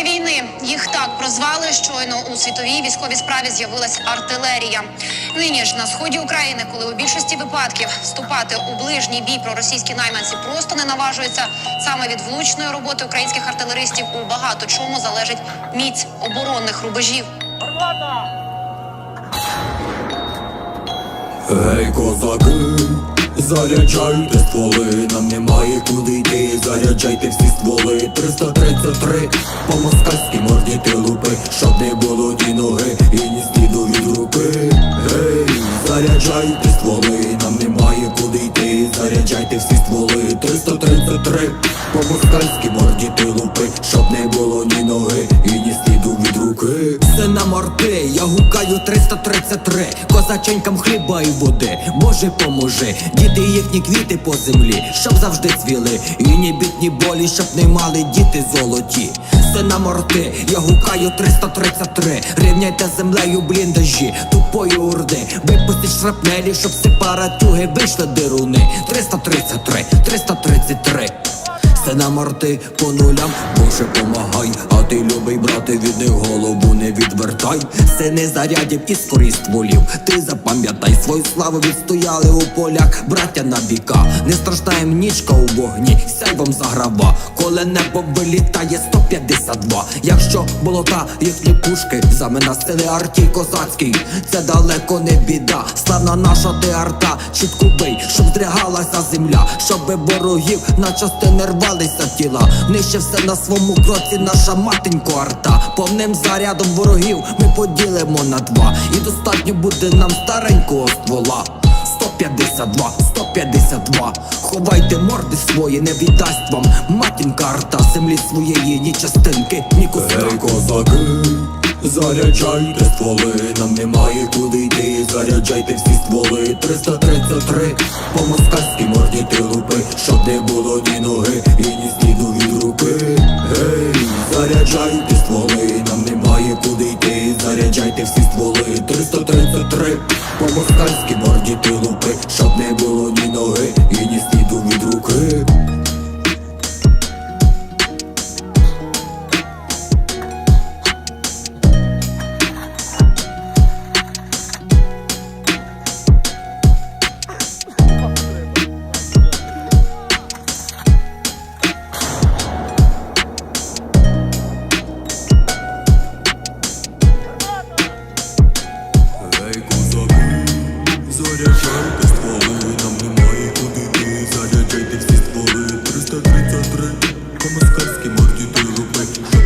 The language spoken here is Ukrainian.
Герої війни їх так прозвали. Щойно у світовій військовій справі з'явилась артилерія. Нині ж на сході України, коли у більшості випадків вступати у ближній бій проросійські найманці просто не наважуються. Саме від влучної роботи українських артилеристів у багато чому залежить міць оборонних рубежів. Гей, козаки, заряджайте стволи, нам немає куди йти, заряджайте всі стволи 333 по москальській морді ти лупи, щоб не було ні ноги і ні сліду від руки. Гей, заряджайте стволи, нам немає куди йти, заряджайте всі стволи 333 по москальській морді ти лупи, щоб не було ні ноги і ні сліду від руки. Це на морти, я гукаю 333 Козаченькам хліба і води, Боже поможи, діти їхні квіти по землі, щоб завжди цвіли, і ні бід, ні болі, щоб не мали діти золоті. Це на морти, я гукаю 333 Рівняйте землею бліндажі, тупої урди. Випустіть шрапнелі, щоб сепаратюги вийшли дируни. 333, 333 це на морти по нулям, Боже помагай, а ти любий брате, від них голову не відвертай. Сини зарядів і скорі стволів. Ти запам'ятай, свою славу відстояли у полях, браття на віка. Не страждає нічка у вогні, сяй вам заграва. Коли небо вилітає 152. Якщо болота, їхні пушки, замена сили арті козацький, це далеко не біда. Славна наша ти арта, чітко бий, щоб здригалася земля, щоби ворогів на частини рвалися тіла. Нижче все на своєму кроці, наша матенько арта. Повним зарядом ворогів ми поділимо на два. І достатньо буде нам старенького ствола. 152, 152 Ховайте морди свої, не віддасть вам матінка арта землі своєї, ні частинки, ні куска Ей, козаки, заряджайте стволи, нам немає куди йти, заряджайте всі стволи 333 по москальській морді ти лупи, щоб не було ні ноги і ні сліду від руки. Гей, заряджайте стволи, йти, заряджайте всі стволи. 333 по москальській морді ти лупи, щоб не було москальській морді ти